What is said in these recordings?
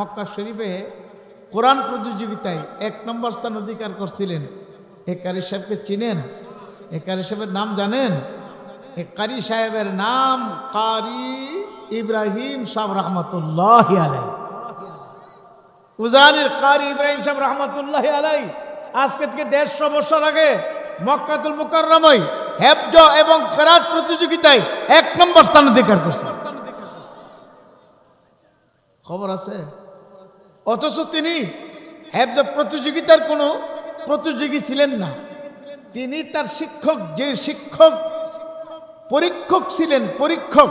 মক্কা শরীফে কোরআন প্রতিযোগিতায় এক নম্বর স্থান অধিকার করছিলেন। এ কারি সাহেবকে চিনেন? এ কারি সাহেবের নাম জানেন? এ কারি সাহেবের নাম কারি ইব্রাহিম সাহ রহমতুল্লাহ আলাই উজানের কারি ইব্রাহিম সাহেব রহমতুল্লাহ আলাই আজকে থেকে দেড়শো বছর আগে মক্কাতুল মুকাররমাই হেফজ এবং কেরাত প্রতিযোগিতায় এক নম্বর স্থান অধিকার করছে। খবর আছে? অথচ তিনি হেফজ প্রতিযোগিতার কোনো প্রতিযোগী ছিলেন না। তিনি তার শিক্ষক, যে শিক্ষক, পরীক্ষক ছিলেন, পরীক্ষক।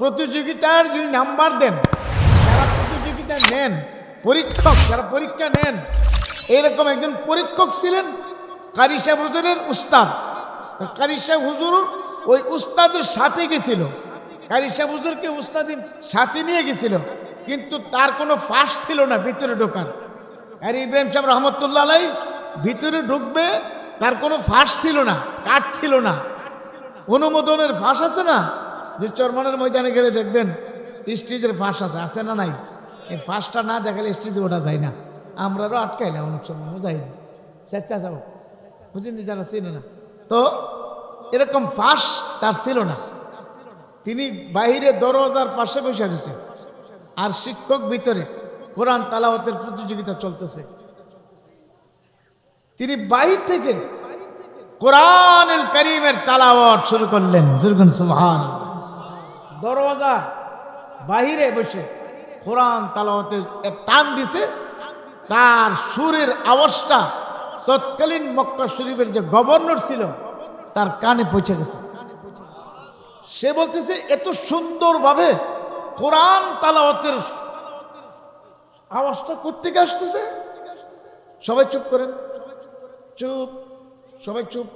প্রতিযোগিতার যিনি নাম্বার দেন, যারা প্রতিযোগিতা নেন, পরীক্ষক, যারা পরীক্ষা নেন, এরকম একজন পরীক্ষক ছিলেন কারি সাহেব হুজুরের উস্তাদ। তো কারি হুজুর ওই উস্তাদের সাথে গেছিল। কারি সাহেব হুজুরকে উস্তাদের সাথে নিয়ে গেছিল। কিন্তু তার কোনো ফাঁস ছিল না ভিতরে ঢোকার। আর ইব্রাহিম সাহেব রহমতুল্লাহ আলাই ভিতরে ঢুকবে, তার কোনো ফাঁস ছিল না, কাঠ ছিল না। অনুমোদনের ফাঁস আছে না? যে চরমনের ময়দানে গেলে দেখবেন স্টেজের ফাঁস আছে আছে না নাই? এই ফাঁসটা না দেখালে স্টেজে ওঠা যায় না। আমরারও আটকাইলাম, অনেক সময় বুঝাই চেষ্টা যাব বুঝিনি যারা ছিল না। তো এরকম ফাঁস তার ছিল না। তিনি বাহিরে দরওয়াজার পাশে বসে গেছে আর শিক্ষক ভিতরে কোরআন তালাওয়াতের প্রতিযোগিতা চলতেছে। তিনি বাহির থেকে কোরআনুল করিমের তালাওয়াত শুরু করলেন। দুর্গুন সুবহান দরওয়াজা বাহিরে বসে কোরআন তালাওয়াতের টান দিছে। তার সুরের আওয়াজটা তৎকালীন মক্কা শরীফের যে গভর্নর ছিল, তার কানে পৌঁছে গেছে। সে বলতেছে, এত সুন্দরভাবে কোরআন তালাওয়াতের আওয়াজটা কোথেকে আসতেছে? সবাই চুপ করেন। চুপ, সবাই চুপ।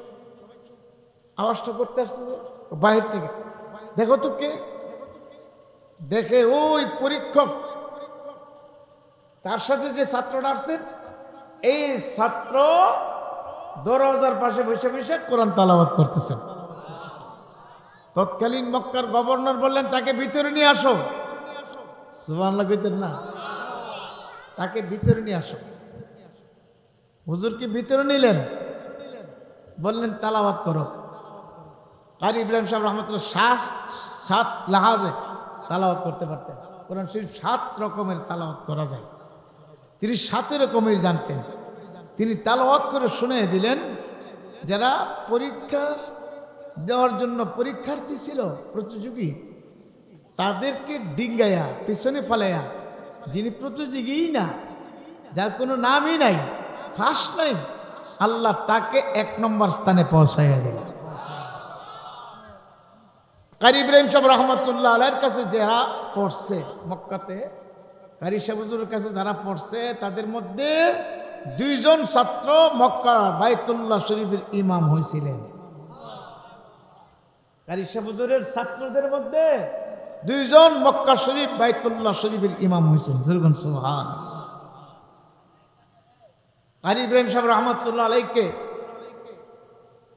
আওয়াজটা করতে আসতেছে? বাহির থেকে। দেখো তো কে? দেখে ওই পরীক্ষক। তার সাথে যে ছাত্রটা আসছেন এই ছাত্র দরওয়াজার পাশে বসে বসে কোরআন তালাবাদ করতেছেন তৎকালীন মক্কার গভর্নর বললেন, তাকে ভিতরে নিয়ে আসো। সুবাহ কইতেন না। তাকে ভিতরে নিয়ে আসো। হুজুরকে ভিতরে নিলেন? বললেন তালাবাদ করো। কারি ইব্রাহিম সাহেব রহমতুল্লাহ সাত সাত লাহাজে তালাওয়াত করতে পারতেন। কোরআন শরীফ সাত রকমের তালাওয়াত করা যায়। তিনি সাত রকমের জানতেন। তিনি তালাওয়াত করে শুনে দিলেন, যারা পরীক্ষার দেওয়ার জন্য পরীক্ষার্থী ছিল, প্রতিযোগী। তাদেরকে ডিঙ্গাইয়া পিছনে ফালাইয়া যিনি প্রতিযোগীই না, যার কোনো নামই নাই ফার্স্ট নাই, আল্লাহ তাকে এক নম্বর স্থানে পৌঁছাইয়া দিলেন কারি ইব্রাহিম সাহেব রহমতুল্লাহ আলের কাছে যারা পড়ছে মক্কাতে, কারি সাহেবুজুরের কাছে যারা পড়ছে, তাদের মধ্যে দুইজন ছাত্র মক্কা বাইতুল্লাহ শরীফের ইমাম হয়েছিলেন কারি সাহেবুজুরের ছাত্রদের মধ্যে দুইজন মক্কা শরীফ, বাইতুল্লাহ শরীফের ইমাম হয়েছেন। সুহান ইব্রাহিম সাহেব রহমতুল্লাহ আলাইকে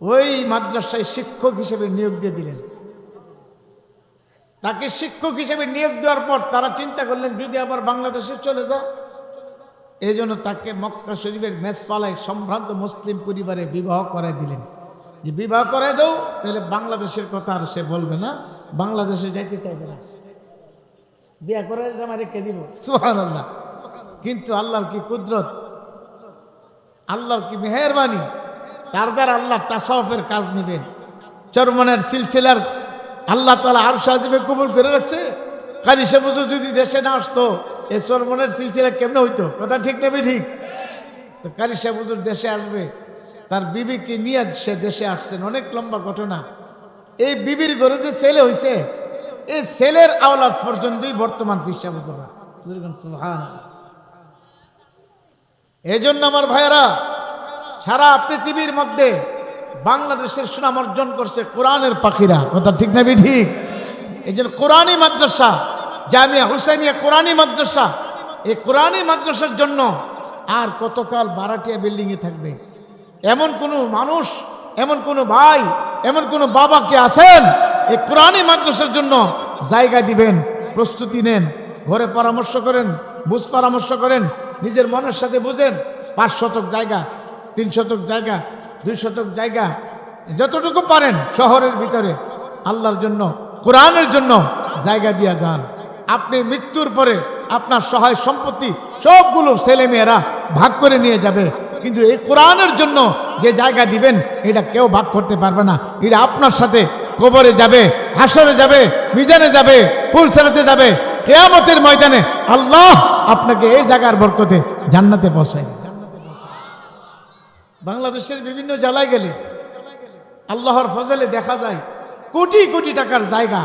ওই মাদ্রাসায় শিক্ষক হিসেবে নিয়োগ দিয়ে দিলেন। তাকে শিক্ষক হিসেবে নিয়োগ দেওয়ার পর তারা চিন্তা করলেন, যদি আবার বাংলাদেশে চলে যায় এই জন্য তাকে মক্কা শরীফের মেসপালায় সম্ভ্রান্ত মুসলিম পরিবারে বিবাহ করাই দিলেন। যে বিবাহ করাই দাও, তাহলে বাংলাদেশের কথা আর সে বলবে না, বাংলাদেশে যাইতে চাইবে না। বিয়া করে আমার রেখে দিব? সুহান আল্লাহ কিন্তু আল্লাহর কি কুদরত? আল্লাহর কি মেহরবানি? তার দ্বারা আল্লাহ তাসাউফের কাজ নেবেন। চরমনের সিলসিলার আল্লাহ তালা আর সাজিবে কবুল করে রাখছে। কারি সে বছর যদি দেশে না আসতো, এ চরমনের সিলসিলা কেমনে হইতো? কথা ঠিক নেবে ঠিক? তো কারি সাহেব হুজুর দেশে আসবে। তার বিবিকে নিয়ে সে দেশে আসছেন। অনেক লম্বা ঘটনা। এই বিবির ঘরে যে ছেলে হয়েছে এই ছেলের আওলাদ পর্যন্তই বর্তমান এই জন্য আমার ভাইয়েরা, সারা পৃথিবীর মধ্যে বাংলাদেশের সুনাম অর্জন করছে কোরআনের পাখিরা। কথা ঠিক না ঠিক এই জন্য কোরআনী মাদ্রাসা, জামিয়া হুসাইনিয়া কোরআনী মাদ্রাসা। এই কোরআনী মাদ্রাসার জন্য আর কতকাল বারাটিয়া বিল্ডিংয়ে থাকবে? এমন কোনো মানুষ, এমন কোনো ভাই, এমন কোনো বাবা কে আছেন? এই কোরআনী মাদ্রাসার জন্য জায়গা দিবেন, প্রস্তুতি নেন, ঘরে পরামর্শ করেন, বুঝ পরামর্শ করেন, নিজের মনের সাথে বুঝেন, পাঁচ শতক জায়গা, তিন শতক জায়গা, দুই শতক জায়গা, যতটুকু পারেন শহরের ভিতরে, আল্লাহর জন্য, কোরআনের জন্য জায়গা দিয়া যান। আপনি মৃত্যুর পরে আপনার সহায় সম্পত্তি সবগুলো ছেলেমেয়েরা ভাগ করে নিয়ে যাবে। কিন্তু এই কোরআনের জন্য যে জায়গা দিবেন, এটা কেউ ভাগ করতে পারবে না। এটা আপনার সাথে কবরে যাবে, হাসরে যাবে, মিজানে যাবে ফুল ছেড়াতে যাবে, কেয়ামতের ময়দানে আল্লাহ আপনাকে এই জায়গার বরকতে জান্নাতে বসায় বাংলাদেশের বিভিন্ন জেলায় গেলে আল্লাহর ফজলে দেখা যায়, কোটি কোটি টাকার জায়গা।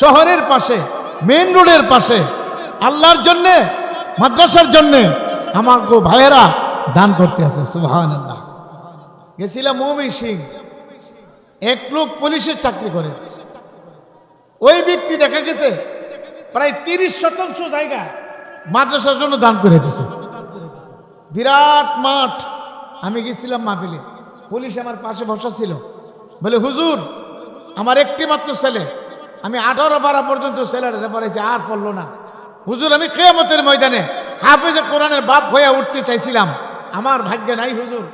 শহরের পাশে মেন রোডের পাশে, আল্লাহর জন্যে, মাদ্রাসার জন্যে আমার ভাইয়েরা দান করতে আছে সুহান গেছিলাম মৌমি সিং। এক লোক পুলিশের চাকরি করে। ওই ব্যক্তি দেখা গেছে, প্রায় তিরিশ শতাংশ জায়গা মাদ্রাসার জন্য দান করে দিছে। বিরাট মাঠ। আমি গেছিলাম মাহফিলে। পুলিশ আমার পাশে বসা ছিল। বলে, হুজুর, আমার একটি মাত্র ছেলে। আমি আঠারো বারা পর্যন্ত ছেলেটা পড়েছি আর পড়ল না। হুজুর, আমি কেয়ামতের ময়দানে হাফেজে কোরআনের বাপ হয়ে উঠতে চাইছিলাম। আমার ভাগ্যে নাই, হুজুর।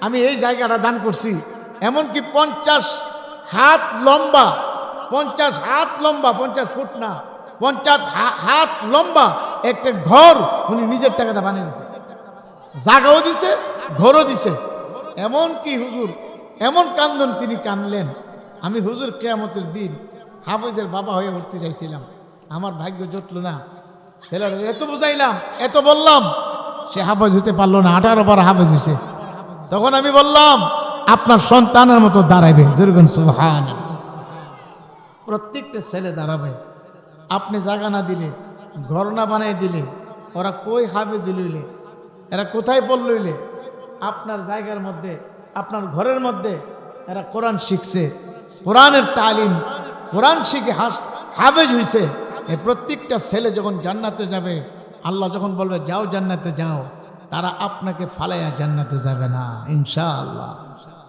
আমি এই জায়গাটা দান করছি। এমনকি পঞ্চাশ হাত লম্বা, পঞ্চাশ হাত লম্বা, পঞ্চাশ ফুট না, পঞ্চাশ হাত লম্বা একটা ঘর উনি নিজের টাকাটা বানিয়ে দিয়েছে। জাগাও দিছে, ঘরও দিছে। এমন কি হুজুর, এমন কান্দন তিনি কানলেন। আমি হুজুর কেয়ামতের দিন হাফেজের বাবা হয়ে উঠতে চাইছিলাম। আমার ভাগ্য জুটল না। ছেলেরা এত বুঝাইলাম, এত বললাম সে হাফেজ হতে পারল না, আঠারো বার হাফেজ হয়েছে। তখন আমি বললাম, আপনার সন্তানের মতো দাঁড়াবে যেরকম সুহান প্রত্যেকটা ছেলে দাঁড়াবে। আপনি জায়গা না দিলে, ঘর না বানাই দিলে, ওরা কই হাবে লইলে? এরা কোথায় পড় লইলে? আপনার জায়গার মধ্যে, আপনার ঘরের মধ্যে এরা কোরআন শিখছে। কোরআনের তালিম, কোরআন শিখে হাস হাবেজ হইছে। এই প্রত্যেকটা ছেলে যখন জান্নাতে যাবে আল্লাহ যখন বলবে যাও জান্নাতে যাও তারা আপনাকে ফালাইয়া জান্নাতে যাবে না ইনশাআল্লাহ।